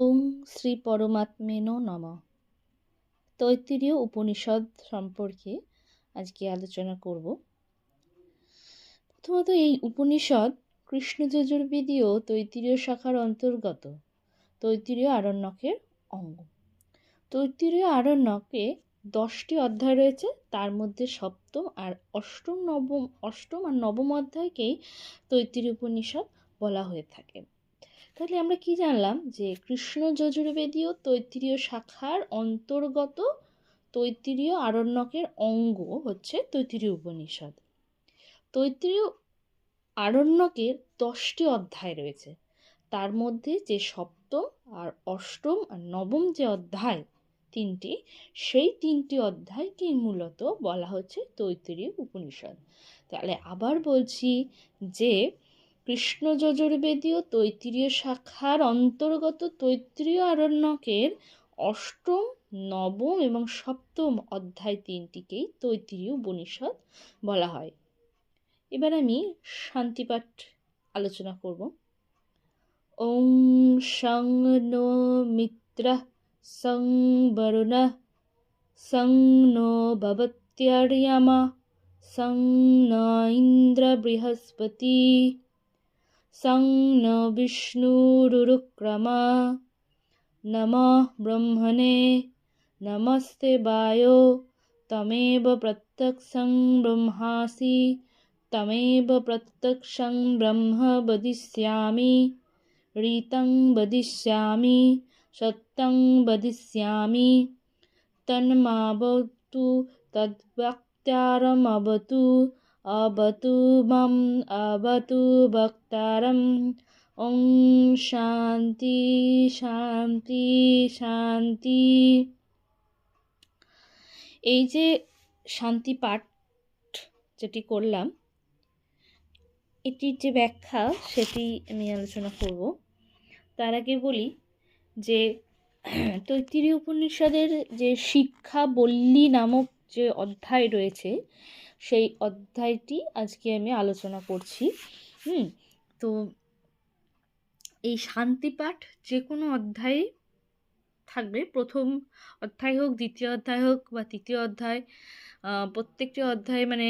ওং শ্রী পরমাত্মেনো নম। তৈত্তিরীয় উপনিষদ সম্পর্কে আজকে আলোচনা করব। প্রথমত এই উপনিষদ কৃষ্ণ যজুর্বেদীয় তৈত্তিরীয় শাখার অন্তর্গত, তৈত্তিরীয় আরণ্যকের অঙ্গ। তৈত্তিরীয় আরণ্যকে দশটি অধ্যায় রয়েছে, তার মধ্যে সপ্তম আর অষ্টম নবম, অষ্টম আর নবম অধ্যায়কেই তৈত্তিরীয় উপনিষদ বলা হয়ে থাকে। তাহলে আমরা কি জানলাম? যে কৃষ্ণ যজুর্বেদীয় তৈত্তিরীয় শাখার অন্তর্গত তৈত্তিরীয় আরণ্যকের অঙ্গ হচ্ছে তৈত্তিরীয় উপনিষদ। তৈত্তিরীয় আরণ্যকের দশটি অধ্যায় রয়েছে। তার মধ্যে যে সপ্তম আর অষ্টম আর নবম যে অধ্যায় তিনটি, সেই তিনটি অধ্যায়কেই মূলত বলা হচ্ছে তৈত্তিরীয় উপনিষদ। তাহলে আবার বলছি যে কৃষ্ণ যজুর্বেদীয় তৈত্তিরীয় শাখার অন্তর্গত তৈত্তিরীয় আরণ্যকের অষ্টম, নবম এবং সপ্তম অধ্যায় তিনটিকেই তৈত্তিরীয় উপনিষদ বলা হয়। এবার আমি শান্তিপাঠ আলোচনা করব। ওং সং নো মিত্র সং বরুণ সং নো ভবত্যার্যমা সং ন ইন্দ্র বৃহস্পতি सं न विष्णुरुरुक्रमा। नमः ब्रह्मणे नमस्ते वायो तमेव प्रत्यक्षं ब्रह्मासि तमेव प्रत्यक्षं ब्रह्म वदिष्यामि ऋतं वदिष्यामि सत्यं वदिष्यामि। तन्मावतु तद्वक्त्यारमवतु अवतु मम अवतु বক্তারম ওং শান্তি শান্তি শান্তি এই যে শান্তি পাঠ যেটি করলাম এটির যে ব্যাখ্যা সেটি আমি আলোচনা করব তার আগে বলি যে তৈত্তিরী উপনিষদের যে শিক্ষা বল্লী নামক যে অধ্যায় রয়েছে সেই অধ্যায়টি আজকে আমি আলোচনা করছি। হুম, তো এই শান্তিপাঠ যে কোনো অধ্যায়ে থাকবে। প্রথম অধ্যায় হোক, দ্বিতীয় অধ্যায় হোক বা তৃতীয় অধ্যায় প্রত্যেকটি অধ্যায় মানে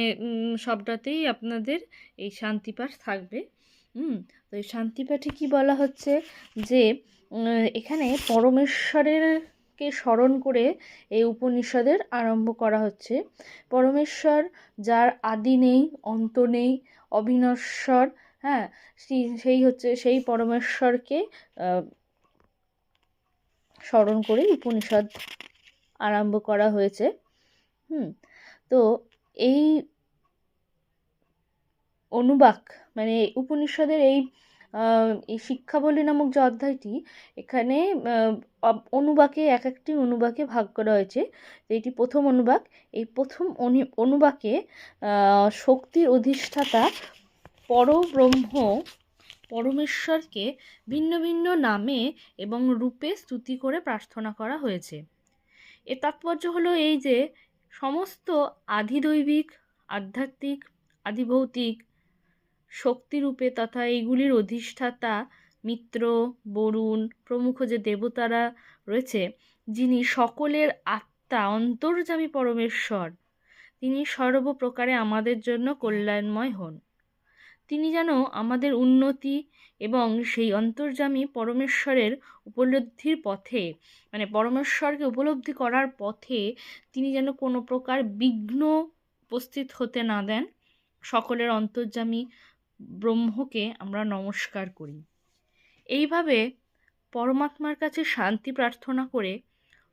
সবটাতেই আপনাদের এই শান্তিপাঠ থাকবে। হুম, তো এই শান্তিপাঠে কি বলা হচ্ছে? যে এখানে পরমেশ্বরের কে স্মরণ করে এই উপনিষদের আরম্ভ করা হচ্ছে। পরমেশ্বর, যার আদি নেই, অন্ত নেই, অবিনশ্বর হ্যাঁ সেই হচ্ছে, সেই পরমেশ্বরকে স্মরণ করে উপনিষদ আরম্ভ করা হয়েছে। হুম, তো এই অনুবাক মানে উপনিষদের এই এই শিক্ষাবলী নামক যে অধ্যায়টি, এখানে অনুবাকে এক একটি অনুবাকে ভাগ করা হয়েছে। এটি প্রথম অনুবাক। এই প্রথম অনুবাকে শক্তির অধিষ্ঠাতা পরব্রহ্ম পরমেশ্বরকে ভিন্ন ভিন্ন নামে এবং রূপে স্তুতি করে প্রার্থনা করা হয়েছে। এর তাৎপর্য হলো এই যে, সমস্ত আধিদৈবিক, আধ্যাত্মিক, আধিভৌতিক শক্তিরূপে তথা এইগুলির অধিষ্ঠাতা মিত্র, বরুণ প্রমুখ যে দেবতারা রয়েছে, যিনি সকলের আত্মা, অন্তর্যামী পরমেশ্বর, তিনি সর্বপ্রকারে আমাদের জন্য কল্যাণময় হন। তিনি যেন আমাদের উন্নতি এবং সেই অন্তর্যামী পরমেশ্বরের উপলব্ধির পথে মানে পরমেশ্বরকে উপলব্ধি করার পথে তিনি যেন কোনো প্রকার বিঘ্ন উপস্থিত হতে না দেন, সকলের অন্তর্যামী ব্রহ্মকে আমরা নমস্কার করি। এইভাবে পরমাত্মার কাছে শান্তি প্রার্থনা করে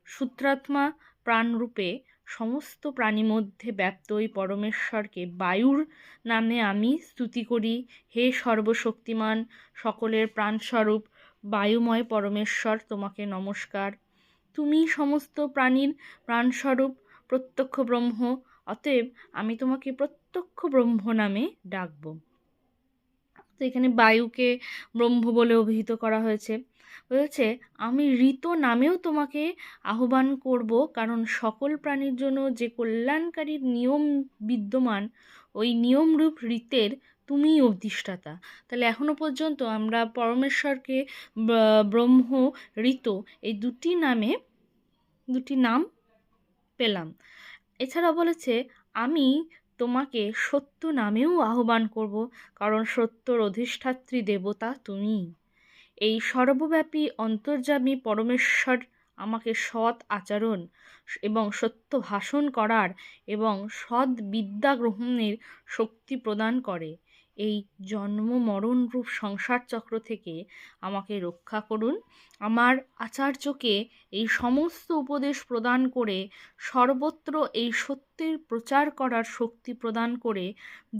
সূত্রাত্মা প্রাণরূপে সমস্ত প্রাণী মধ্যে ব্যপ্ত ওই পরমেশ্বরকে বায়ুর নামে আমি স্তুতি করি। হে সর্বশক্তিমান, সকলের প্রাণস্বরূপ, বায়ুময় পরমেশ্বর, তোমাকে নমস্কার। তুমি সমস্ত প্রাণীর প্রাণস্বরূপ, প্রত্যক্ষ ব্রহ্ম, অতএব আমি তোমাকে প্রত্যক্ষ ব্রহ্ম নামে ডাকব। তো এখানে বায়ুকে ব্রহ্ম বলে অভিহিত করা হয়েছে। বলেছে, আমি ঋত নামেও তোমাকে আহ্বান করব, কারণ সকল প্রাণীর জন্য যে কল্যাণকারী নিয়ম বিদ্যমান, ওই নিয়মরূপ ঋতের তুমিই অধিষ্ঠাতা। তাহলে এখনও পর্যন্ত আমরা পরমেশ্বরকে ব্রহ্ম, ঋত এই দুটি নামে, দুটি নাম পেলাম। এছাড়া বলেছে, আমি তোমাকে সত্য নামেও আহ্বান করব, কারণ সত্যর অধিষ্ঠাত্রী দেবতা তুমি। এই সর্বব্যাপী অন্তর্যামী পরমেশ্বর আমাকে সৎ আচরণ এবং সত্য ভাষণ করার এবং সৎ বিদ্যা গ্রহণের শক্তি প্রদান করে। এই জন্ম মরণ রূপ সংসার চক্র থেকে আমাকে রক্ষা করুন। আমার আচার্যকে এই সমস্ত উপদেশ প্রদান করে, সর্বত্র এই সত্যের প্রচার করার শক্তি প্রদান করে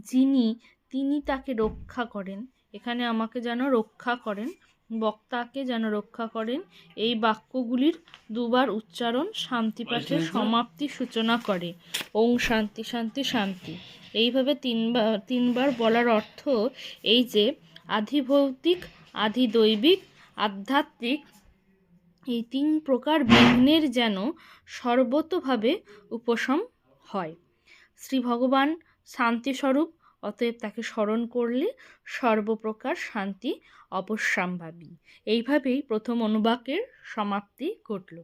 যিনি, তিনি তাকে রক্ষা করেন। এখানে আমাকে যেন রক্ষা করেন। বক্তাকে যেন রক্ষা করেন এই বাক্যগুলির দুবার উচ্চারণ শান্তি পাঠের সমাপ্তি সূচনা করে। ওং শান্তি শান্তি শান্তি। এইভাবে তিনবার তিনবার বলার অর্থ এই যে আধিভৌতিক আধিদৈবিক আধ্যাত্মিক এই তিন প্রকার বিঘ্নের যেন সর্বতভাবে উপশম হয়। শ্রী ভগবান শান্তিস্বরূপ অতএব তাকে স্মরণ করলে সর্বপ্রকার শান্তি অবশ্যম্ভাবী। এইভাবেই প্রথম অনুবাকের সমাপ্তি ঘটল।